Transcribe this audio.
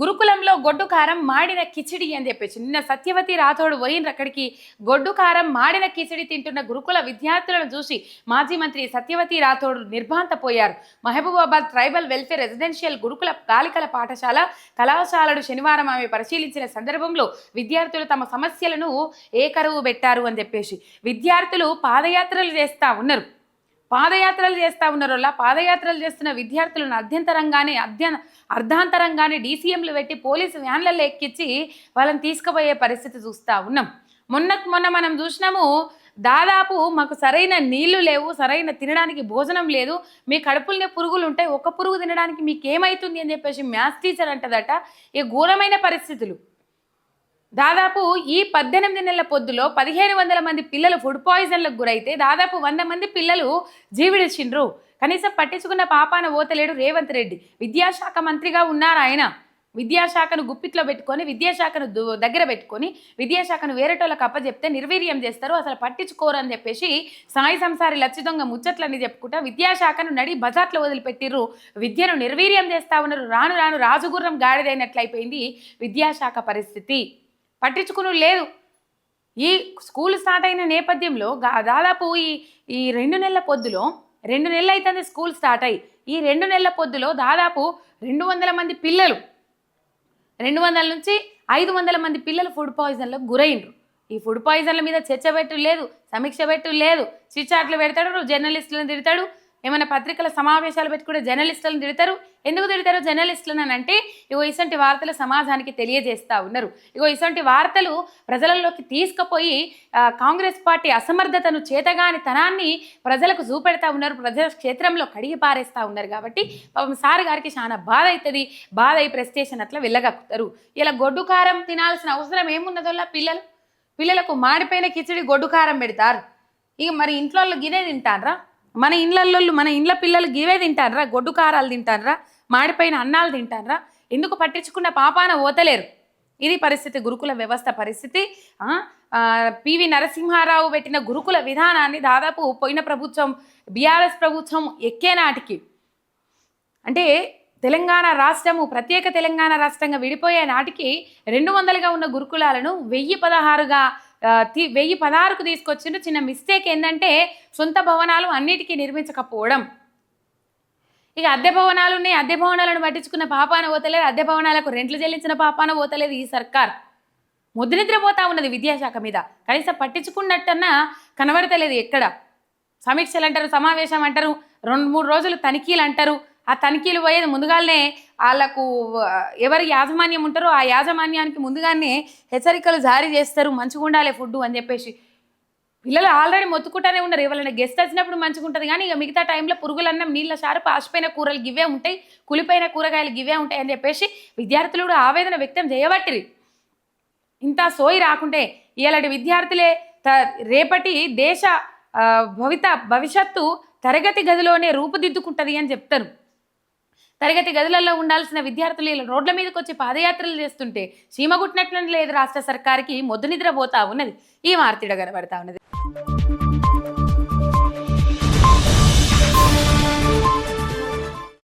గురుకులంలో గొడ్డు కారం మాడిన కిచిడి అని చెప్పేసి. నిన్న సత్యవతి రాథోడు పోయిన అక్కడికి. గొడ్డు కారం మాడిన కిచిడి తింటున్న గురుకుల విద్యార్థులను చూసి మాజీ మంత్రి సత్యవతి రాథోడు నిర్భాంతపోయారు. మహబూబాబాద్ ట్రైబల్ వెల్ఫేర్ రెసిడెన్షియల్ గురుకుల బాలికల పాఠశాల కళాశాలను శనివారం ఆమె పరిశీలించిన సందర్భంలో విద్యార్థులు తమ సమస్యలను ఏకరువు పెట్టారు అని చెప్పేసి. విద్యార్థులు పాదయాత్రలు చేస్తా ఉన్నారు. పాదయాత్రలు చేస్తా ఉన్నారు అలా పాదయాత్రలు చేస్తున్న విద్యార్థులను అధ్యంతరంగానే అధ్య అర్ధాంతరంగానే డీసీఎంలు పెట్టి పోలీసు వ్యాన్లలో ఎక్కించి వాళ్ళని తీసుకుపోయే పరిస్థితి చూస్తూ ఉన్నాం. మొన్న మొన్న మనం చూసినాము దాదాపు మాకు సరైన నీళ్ళు లేవు సరైన తినడానికి భోజనం లేదు మీ కడుపులనే పురుగులు ఉంటాయి ఒక పురుగు తినడానికి మీకు ఏమవుతుంది అని చెప్పేసి మ్యాథ్స్ టీచర్ అంటదట. ఈ ఘోరమైన పరిస్థితులు. దాదాపు ఈ పద్దెనిమిది నెలల పొద్దులో పదిహేను వందల మంది పిల్లలు ఫుడ్ పాయిజన్లకు గురైతే దాదాపు వంద మంది పిల్లలు జీవిడిచిండ్రు కనీసం పట్టించుకున్న పాపాన ఓతలేడు రేవంత్ రెడ్డి. విద్యాశాఖ మంత్రిగా ఉన్నారు ఆయన. విద్యాశాఖను గుప్పిట్లో పెట్టుకొని విద్యాశాఖను దగ్గర పెట్టుకొని విద్యాశాఖను వేరేటోళ్ళకి అప్పచెప్తే నిర్వీర్యం చేస్తారు అసలు పట్టించుకోరు అని చెప్పేసి సాయి సంసారి లచ్చి దొంగ ముచ్చట్లని చెప్పుకుంటా విద్యాశాఖను నడి బజార్లో వదిలిపెట్టిర్రు. విద్యను నిర్వీర్యం చేస్తా ఉన్నారు. రాను రాను రాజుగుర్రం గాడిదైనట్లయిపోయింది విద్యాశాఖ పరిస్థితి. పట్టించుకుని లేదు. ఈ స్కూల్ స్టార్ట్ అయిన నేపథ్యంలో దాదాపు ఈ ఈ రెండు నెలల పొద్దులో రెండు నెలలు అవుతుంది స్కూల్ స్టార్ట్ అయ్యి ఈ రెండు నెలల పొద్దులో దాదాపు రెండు వందల మంది పిల్లలు రెండు వందల నుంచి ఐదు వందల మంది పిల్లలు ఫుడ్ పాయిజన్లకు గురైండ్రు. ఈ ఫుడ్ పాయిజన్ల మీద చర్చ పెట్టు లేదు సమీక్ష పెట్టు లేదు చిచాట్లు పెడతాడు జర్నలిస్టులను తిడతాడు ఏమైనా పత్రికల సమావేశాలు పెట్టుకుంటే జర్నలిస్టులను తిడతారు? ఎందుకు తిడతారు జర్నలిస్టులను అని అంటే ఇగో ఇసంటి వార్తలు సమాజానికి తెలియజేస్తూ ఉన్నారు. ఇగో ఇసంటి వార్తలు ప్రజలలోకి తీసుకుపోయి కాంగ్రెస్ పార్టీ అసమర్థతను చేతగాని తనాన్ని ప్రజలకు చూపెడతా ఉన్నారు ప్రజల క్షేత్రంలో కడిగి పారేస్తూ ఉన్నారు కాబట్టి పాపం సార్ గారికి చాలా బాధ అవుతుంది బాధ అయి ప్రెస్టేషన్ అట్లా వెళ్ళగక్కుతారు. ఇలా గొడ్డు కారం తినాల్సిన అవసరం ఏమున్నదోలా పిల్లలు? పిల్లలకు మాడిపోయిన కిచిడి గొడ్డు కారం పెడతారు. ఇక మరి ఇంట్లో గినే గిదే తింటారా మన ఇండ్లలో మన ఇండ్ల పిల్లలు గివే తింటారా గొడ్డు కారాలు తింటారా మాడిపోయిన అన్నాలు తింటారా ఎందుకు పట్టించుకున్న పాపాన ఓతలేరు? ఇది పరిస్థితి గురుకుల వ్యవస్థ పరిస్థితి. పివి నరసింహారావు పెట్టిన గురుకుల విధానాన్ని దాదాపు పోయిన ప్రభుత్వం బీఆర్ఎస్ ప్రభుత్వం ఎక్కే నాటికి. అంటే తెలంగాణ రాష్ట్రము ప్రత్యేక తెలంగాణ రాష్ట్రంగా విడిపోయే నాటికి రెండు వందలుగా ఉన్న గురుకులాలను వెయ్యి పదహారుగా వెయ్యి పదహారుకు తీసుకొచ్చిండు. చిన్న మిస్టేక్ ఏంటంటే సొంత భవనాలు అన్నిటికీ నిర్మించకపోవడం. ఇక అద్దె భవనాలు ఉన్నాయి. అద్దె భవనాలను పట్టించుకున్న పాపాన పోతలేదు. అద్దె భవనాలకు రెంట్లు చెల్లించిన పాపాన పోతలేదు ఈ సర్కార్. ముద్రనిద్రపోతా ఉన్నది విద్యాశాఖ మీద. కనీసం పట్టించుకున్నట్టన్నా కనబడతలేదు ఎక్కడ. సమీక్షలు అంటారు సమావేశం అంటారు రెండు మూడు రోజులు తనిఖీలు అంటారు ఆ తనిఖీలు పోయేది ముందుగానే వాళ్ళకు ఎవరి యాజమాన్యం ఉంటారో ఆ యాజమాన్యానికి ముందుగానే హెచ్చరికలు జారీ చేస్తారు మంచిగా ఉండాలి ఫుడ్ అని చెప్పేసి. పిల్లలు ఆల్రెడీ మొత్తుకుంటానే ఉన్నారు. ఎవరైనా గెస్ట్ వచ్చినప్పుడు మంచిగా ఉంటుంది కానీ ఇక మిగతా టైంలో పురుగులన్నీ నీళ్ళ సారు పాసిపోయిన కూరలు గివే ఉంటాయి కులిపోయిన కూరగాయలు గివే ఉంటాయి అని చెప్పేసి విద్యార్థులు కూడా ఆవేదన వ్యక్తం చేయబట్టిరి ఇంత సోయి రాకుంటే ఇలాంటి విద్యార్థులే త రేపటి దేశ భవిత భవిష్యత్తు తరగతి గదిలోనే రూపుదిద్దుకుంటుంది అని చెప్తారు. తరగతి గదులలో ఉండాల్సిన విద్యార్థులు ఇలా రోడ్ల మీదకి వచ్చి పాదయాత్రలు చేస్తుంటే సీమ లేదు రాష్ట్ర సర్కార్కి మొద్దు నిద్రపోతా ఉన్నది. ఈ వార్త కనబడతా ఉన్నది.